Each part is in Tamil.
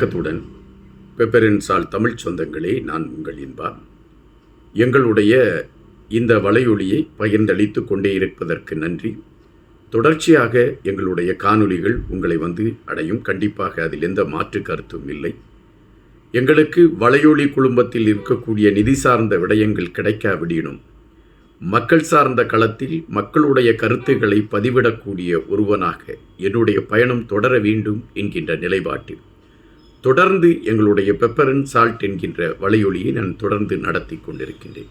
வணக்கத்துடன். பெப்பரின்சால் தமிழ் சொந்தங்களே நான் உங்கள் இன்பா. எங்களுடைய இந்த வலையொலியை பகிர்ந்தளித்து கொண்டே இருப்பதற்கு நன்றி. தொடர்ச்சியாக எங்களுடைய காணொளிகள் உங்களை வந்து அடையும். கண்டிப்பாக அதில் எந்த மாற்று கருத்தும் இல்லை. எங்களுக்கு வலையொலி குழுமத்தில் இருக்கக்கூடிய நிதி சார்ந்த விடயங்கள் கிடைக்காவிடினும் மக்கள் சார்ந்த களத்தில் மக்களுடைய கருத்துக்களை பதிவிடக்கூடிய ஒருவனாக என்னுடைய பயணம் தொடர வேண்டும் என்கின்ற நிலைப்பாட்டில் தொடர்ந்து எங்களுடைய பெப்பர் அண்ட் சால்ட் என்கின்ற வலையொலியை நான் தொடர்ந்து நடத்தி கொண்டிருக்கின்றேன்.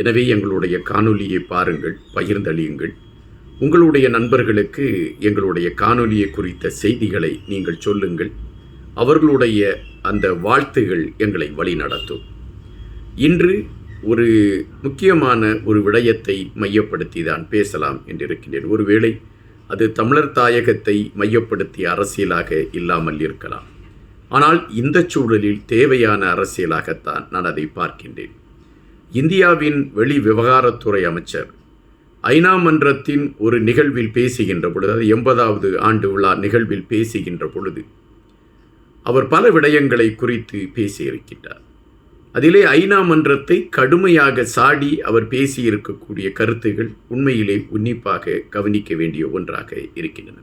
எனவே எங்களுடைய காணொலியை பாருங்கள் பகிர்ந்தளியுங்கள். உங்களுடைய நண்பர்களுக்கு எங்களுடைய காணொலியை குறித்த செய்திகளை நீங்கள் சொல்லுங்கள். அவர்களுடைய அந்த வாழ்த்துகள் எங்களை வழிநடத்தும். இன்று ஒரு முக்கியமான ஒரு விடயத்தை மையப்படுத்தி தான் பேசலாம் என்றிருக்கின்றேன். ஒருவேளை அது தமிழர் தாயகத்தை மையப்படுத்திய அரசியலாக இல்லாமல் இருக்கலாம். ஆனால் இந்த சூழலில் தேவையான அரசியலாகத்தான் நான் அதை பார்க்கின்றேன். இந்தியாவின் வெளி விவகாரத்துறை அமைச்சர் ஐநா மன்றத்தின் ஒரு நிகழ்வில் பேசுகின்ற பொழுது அது எண்பதாவது ஆண்டு விழா நிகழ்வில் பேசுகின்ற பொழுது அவர் பல விடயங்களை குறித்து பேசியிருக்கின்றார். அதிலே ஐநா மன்றத்தை கடுமையாக சாடி அவர் பேசியிருக்கக்கூடிய கருத்துகள் உண்மையிலே உன்னிப்பாக கவனிக்க வேண்டிய ஒன்றாக இருக்கின்றன.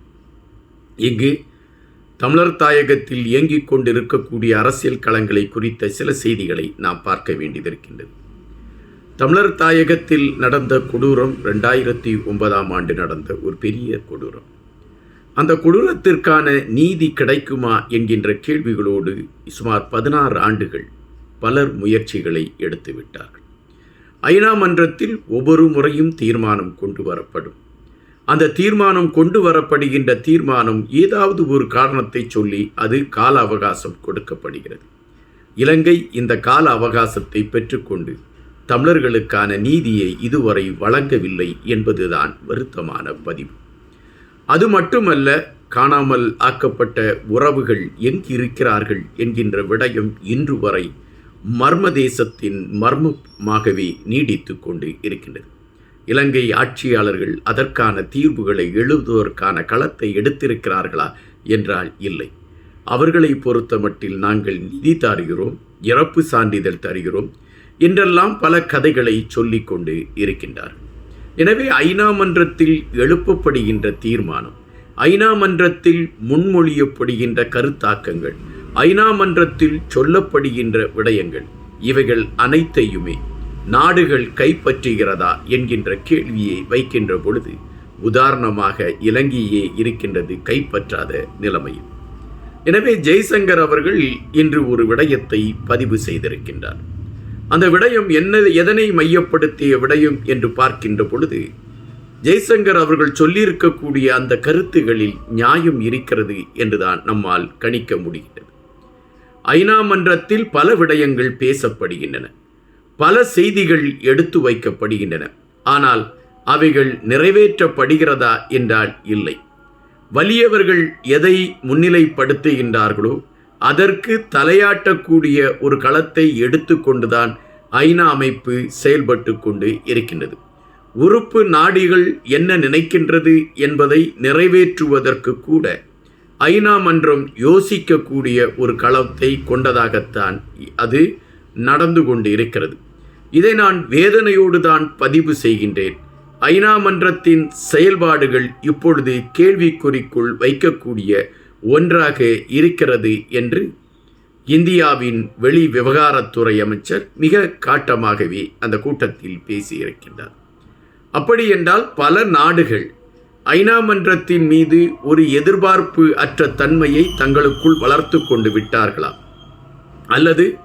இங்கு தமிழர் தாயகத்தில் இயங்கிக் கொண்டிருக்கக்கூடிய அரசியல் களங்களை குறித்த சில செய்திகளை நாம் பார்க்க வேண்டியதிருக்கின்றது தமிழர் தாயகத்தில் நடந்த கொடூரம் ரெண்டாயிரத்தி ஒன்பதாம் ஆண்டு நடந்த ஒரு பெரிய கொடூரம். அந்த கொடூரத்திற்கான நீதி கிடைக்குமா என்கின்ற கேள்விகளோடு சுமார் பதினாறு ஆண்டுகள் பலர் முயற்சிகளை எடுத்துவிட்டார்கள். ஐநா மன்றத்தில் ஒவ்வொரு முறையும் தீர்மானம் கொண்டு வரப்படும். அந்த தீர்மானம் கொண்டு வரப்படுகின்ற தீர்மானம் ஏதாவது ஒரு காரணத்தை சொல்லி அது கால அவகாசம் கொடுக்கப்படுகிறது. இலங்கை இந்த கால அவகாசத்தை பெற்றுக்கொண்டு தமிழர்களுக்கான நீதியை இதுவரை வழங்கவில்லை என்பதுதான் வருத்தமான பதிவு. அது மட்டுமல்ல காணாமல் ஆக்கப்பட்ட உறவுகள் எங்கு இருக்கிறார்கள் என்கின்ற விடயம் இன்று வரை மர்ம தேசத்தின் மர்மமாகவே நீடித்து கொண்டு இருக்கின்றது. இலங்கை ஆட்சியாளர்கள் அதற்கான தீர்வுகளை எழுதுவதற்கான களத்தை எடுத்திருக்கிறார்களா என்றால் இல்லை. அவர்களை பொறுத்த மட்டில் நாங்கள் நிதி தருகிறோம் இறப்பு சான்றிதழ் தருகிறோம் என்றெல்லாம் பல கதைகளை சொல்லிக்கொண்டு இருக்கின்றார். எனவே ஐநா மன்றத்தில் எழுப்பப்படுகின்ற தீர்மானம் ஐநா மன்றத்தில் முன்மொழியப்படுகின்ற கருத்தாக்கங்கள் ஐநா மன்றத்தில் சொல்லப்படுகின்ற விடயங்கள் இவைகள் அனைத்தையுமே நாடுகள் கைப்பற்றுகிறதா என்கின்ற கேள்வியை வைக்கின்ற பொழுது உதாரணமாக இலங்கையே இருக்கின்றது கைப்பற்றாத நிலைமையும் எனவே ஜெய்சங்கர் அவர்கள் இன்று ஒரு விடயத்தை பதிவு செய்திருக்கின்றார். அந்த விடயம் என்ன எதனை மையப்படுத்திய விடயம் என்று பார்க்கின்ற பொழுது ஜெய்சங்கர் அவர்கள் சொல்லியிருக்கக்கூடிய அந்த கருத்துகளில் நியாயம் இருக்கிறது என்றுதான் நம்மால் கணிக்க முடிகிறது. ஐநா மன்றத்தில் பல விடயங்கள் பேசப்படுகின்றன. பல செய்திகள் எடுத்து வைக்கப்படுகின்றன. ஆனால் அவைகள் நிறைவேற்றப்படுகிறதா என்றால் இல்லை. வலியவர்கள் எதை முன்னிலைப்படுத்துகின்றார்களோ அதற்கு தலையாட்டக்கூடிய ஒரு களத்தை எடுத்துக்கொண்டுதான் ஐநா அமைப்பு செயல்பட்டு கொண்டு இருக்கின்றது. உறுப்பு நாடுகள் என்ன நினைக்கின்றது என்பதை நிறைவேற்றுவதற்கு கூட ஐநா மன்றம் யோசிக்கக்கூடிய ஒரு களத்தை கொண்டதாகத்தான் அது நடந்து கொண்டு இருக்கிறது இதை நான் வேதனையோடு தான் பதிவு செய்கின்றேன். ஐநா மன்றத்தின் செயல்பாடுகள் இப்பொழுது கேள்விக்குறிக்குள் வைக்கக்கூடிய ஒன்றாக இருக்கிறது என்று இந்தியாவின் வெளி விவகாரத்துறை அமைச்சர் மிக காட்டமாகவே அந்த கூட்டத்தில் பேசியிருக்கின்றார். அப்படி என்றால் பல நாடுகள் ஐநா மன்றத்தின் மீது ஒரு எதிர்பார்ப்பு அற்ற தன்மையை தங்களுக்குள் வளர்த்து கொண்டு விட்டார்களா? அல்லது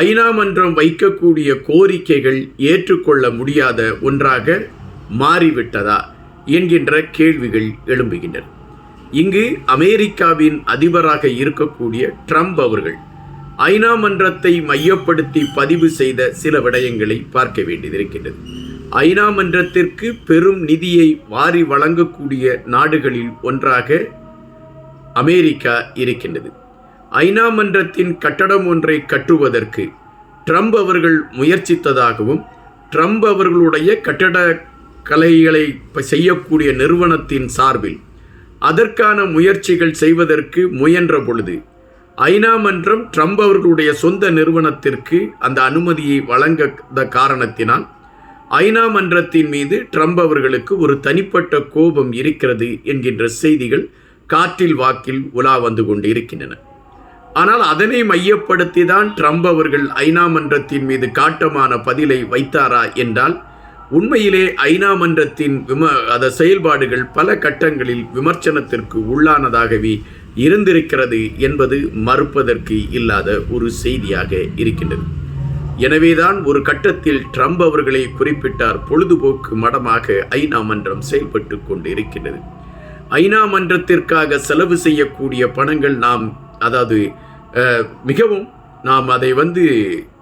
ஐநா மன்றம் வைக்கக்கூடிய கோரிக்கைகள் ஏற்றுக்கொள்ள முடியாத ஒன்றாக மாறிவிட்டதா என்கின்ற கேள்விகள் எழும்புகின்றன. இங்கு அமெரிக்காவின் அதிபராக இருக்கக்கூடிய ட்ரம்ப் அவர்கள் ஐநா மன்றத்தை மையப்படுத்தி பதிவு செய்த சில விடயங்களை பார்க்க வேண்டியதிருக்கின்றது ஐநா மன்றத்திற்கு பெரும் நிதியை வாரி வழங்கக்கூடிய நாடுகளில் ஒன்றாக அமெரிக்கா இருக்கின்றது. ஐநா மன்றத்தின் கட்டடம் ஒன்றை கட்டுவதற்கு ட்ரம்ப் அவர்கள் முயற்சித்ததாகவும் ட்ரம்ப் அவர்களுடைய கட்டட கலைகளை செய்யக்கூடிய நிறுவனத்தின் சார்பில் அதற்கான முயற்சிகள் செய்வதற்கு முயன்ற பொழுது ஐநா மன்றம் ட்ரம்ப் அவர்களுடைய சொந்த நிறுவனத்திற்கு அந்த அனுமதியை வழங்காத காரணத்தினால் ஐநா மன்றத்தின் மீது ட்ரம்ப் அவர்களுக்கு ஒரு தனிப்பட்ட கோபம் இருக்கிறது என்கின்ற செய்திகள் காற்றில் வாக்கில் உலா வந்து கொண்டு இருக்கின்றன ஆனால் அதனை மையப்படுத்தி தான் ட்ரம்ப் அவர்கள் ஐநா மன்றத்தின் மீது காட்டமான பதிலை வைத்தாரா என்றால் உண்மையிலே ஐநா மன்றத்தின் விம அத செயல்பாடுகள் பல கட்டங்களில் விமர்சனத்திற்கு உள்ளானதாகவே இருந்திருக்கிறது என்பது மறுப்பதற்கு இல்லாத ஒரு செய்தியாக இருக்கின்றது. எனவேதான் ஒரு கட்டத்தில் ட்ரம்ப் அவர்களை குறிப்பிட்டார் பொழுதுபோக்கு மடமாக ஐநா மன்றம் செயல்பட்டு கொண்டு இருக்கின்றது ஐநா மன்றத்திற்காக செலவு செய்யக்கூடிய பணங்கள் நாம் அதாவது மிகவும் நாம் அதை வந்து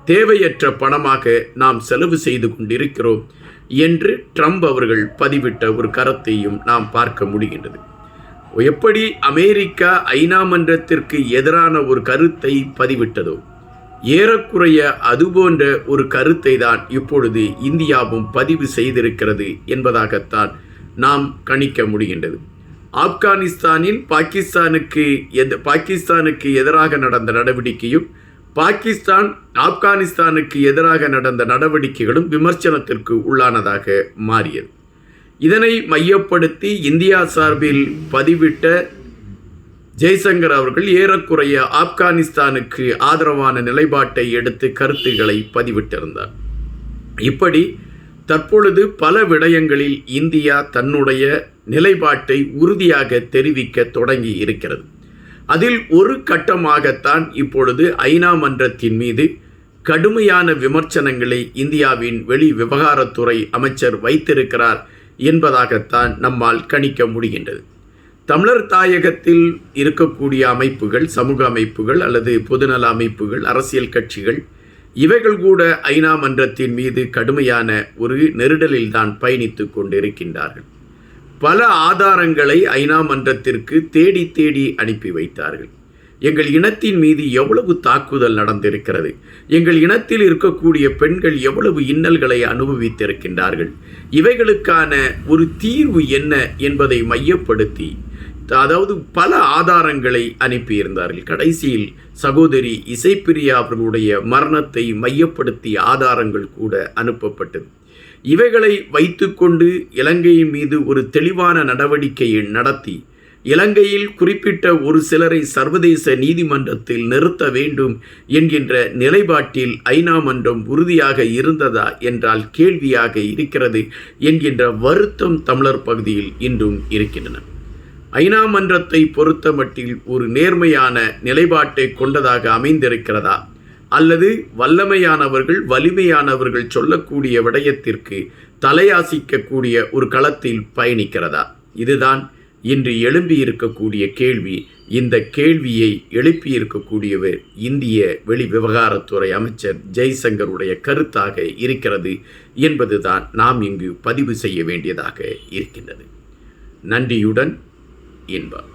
தேவையற்ற பணமாக நாம் செலவு செய்து கொண்டிருக்கிறோம் என்று ட்ரம்ப் அவர்கள் பதிவிட்ட ஒரு கருத்தையும் நாம் பார்க்க முடிகின்றது. எப்படி அமெரிக்கா ஐநா மன்றத்திற்கு எதிரான ஒரு கருத்தை பதிவிட்டதோ ஏறக்குறைய அதுபோன்ற ஒரு கருத்தை தான் இப்பொழுது இந்தியாவும் பதிவு செய்திருக்கிறது என்பதாகத்தான் நாம் கணிக்க முடிகின்றது. ஆப்கானிஸ்தானில் பாகிஸ்தானுக்கு எது பாகிஸ்தானுக்கு எதிராக நடந்த நடவடிக்கையும் பாகிஸ்தான் ஆப்கானிஸ்தானுக்கு எதிராக நடந்த நடவடிக்கைகளும் விமர்சனத்திற்கு உள்ளானதாக மாறியது. இதனை மையப்படுத்தி இந்தியா சார்பில் பதிவிட்ட ஜெய்சங்கர் அவர்கள் ஏறக்குறைய ஆப்கானிஸ்தானுக்கு ஆதரவான நிலைப்பாட்டை எடுத்து கருத்துக்களை பதிவிட்டிருந்தார். இப்படி தற்பொழுது பல விடயங்களில் இந்தியா தன்னுடைய நிலைப்பாட்டை உறுதியாக தெரிவிக்க தொடங்கி இருக்கிறது அதில் ஒரு கட்டமாகத்தான் இப்பொழுது ஐநா மன்றத்தின் மீது கடுமையான விமர்சனங்களை இந்தியாவின் வெளி விவகாரத்துறை அமைச்சர் வைத்திருக்கிறார் என்பதாகத்தான் நம்மால் கணிக்க முடிகின்றது. தமிழர் தாயகத்தில் இருக்கக்கூடிய அமைப்புகள் சமூக அமைப்புகள் அல்லது பொதுநல அமைப்புகள் அரசியல் கட்சிகள் இவைகள் கூட ஐநா மன்றத்தின் மீது கடுமையான ஒரு நெருடலில்தான் பயணித்து கொண்டிருக்கின்றார்கள். பல ஆதாரங்களை ஐநா மன்றத்திற்கு தேடி தேடி அனுப்பி வைத்தார்கள். எங்கள் இனத்தின் மீது எவ்வளவு தாக்குதல் நடந்திருக்கிறது எங்கள் இனத்தில் இருக்கக்கூடிய பெண்கள் எவ்வளவு இன்னல்களை அனுபவித்திருக்கின்றார்கள் இவைகளுக்கான ஒரு தீர்வு என்ன என்பதை மையப்படுத்தி அதாவது பல ஆதாரங்களை அனுப்பியிருந்தார்கள். கடைசியில் சகோதரி இசைப்பிரியா அவர்களுடைய மரணத்தை மையப்படுத்திய ஆதாரங்கள் கூட அனுப்பப்பட்டது. இவைகளை வைத்துக்கொண்டு இலங்கையின் மீது ஒரு தெளிவான நடவடிக்கையை நடத்தி இலங்கையில் குறிப்பிட்ட ஒரு சிலரை சர்வதேச நீதிமன்றத்தில் நிறுத்த வேண்டும் என்கின்ற நிலைப்பாட்டில் ஐநா மன்றம் உறுதியாக இருந்ததா என்றால் கேள்வியாக இருக்கிறது என்கின்ற வருத்தம் தமிழர் பகுதியில் இன்றும் இருக்கின்றன. ஐநா மன்றத்தை பொறுத்தமட்டில் ஒரு நேர்மையான நிலைப்பாட்டை கொண்டதாக அமைந்திருக்கிறதா? அல்லது வல்லமையானவர்கள் வலிமையானவர்கள் சொல்லக்கூடிய விடயத்திற்கு தலையாசிக்கக்கூடிய ஒரு களத்தில் பயணிக்கிறதா? இதுதான் இன்று எழும்பி இருக்கக்கூடிய கேள்வி. இந்த கேள்வியை எழுப்பியிருக்கக்கூடியவர் இந்திய வெளி விவகாரத்துறை அமைச்சர் ஜெய்சங்கருடைய கருத்தாக இருக்கிறது என்பதுதான் நாம் இங்கு பதிவு செய்ய வேண்டியதாக இருக்கின்றது. நன்றியுடன் இன்பம்.